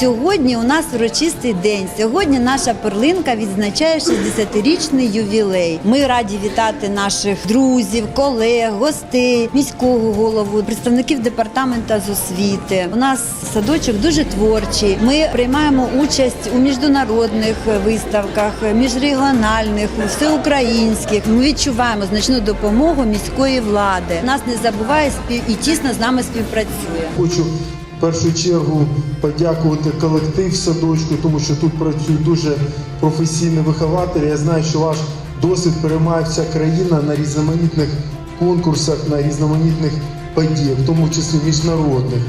Сьогодні у нас урочистий день. Сьогодні наша перлинка відзначає 60-річний ювілей. Ми раді вітати наших друзів, колег, гостей, міського голову, представників департамента з освіти. У нас садочок дуже творчий. Ми приймаємо участь у міжнародних виставках, міжрегіональних, всеукраїнських. Ми відчуваємо значну допомогу міської влади. Нас не забуває спів і тісно з нами співпрацює. Хочу першу чергу подякувати колектив садочку, тому що тут працюють дуже професійні вихователі. Я знаю, що ваш досвід переймає вся країна на різноманітних конкурсах, на різноманітних подіях, в тому числі міжнародних.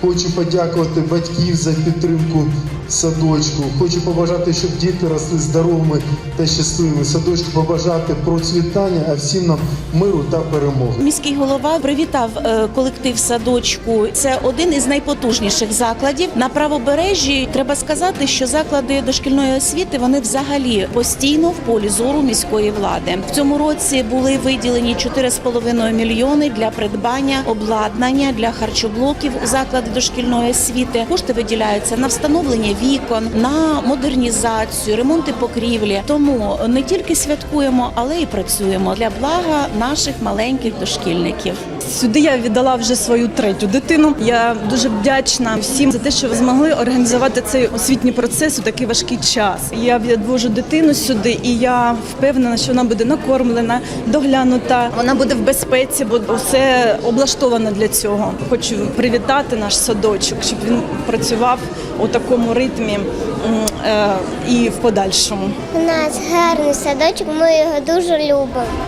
Хочу подякувати батьків за підтримку садочку. Хочу побажати, щоб діти росли здоровими та щасливими. Садочку побажати процвітання, а всім нам миру та перемоги. Міський голова привітав е, колектив садочку. Це один із найпотужніших закладів на правобережжі. Треба сказати, що заклади дошкільної освіти вони взагалі постійно в полі зору міської влади. В цьому році були виділені 4,5 мільйони для придбання обладнання для харчоблоків у заклади дошкільної освіти. Кошти виділяються на встановлення вікон, на модернізацію, ремонти покрівлі. Тому не тільки святкуємо, але й працюємо для блага наших маленьких дошкільників. Сюди я віддала вже свою третю дитину. Я дуже вдячна всім за те, що ви змогли організувати цей освітній процес у такий важкий час. Я відвожу дитину сюди, і я впевнена, що вона буде накормлена, доглянута. Вона буде в безпеці, бо все облаштовано для цього. Хочу привітати наш садочок, щоб він працював у такому ритмі е, і в подальшому. У нас гарний садочок, ми його дуже любимо.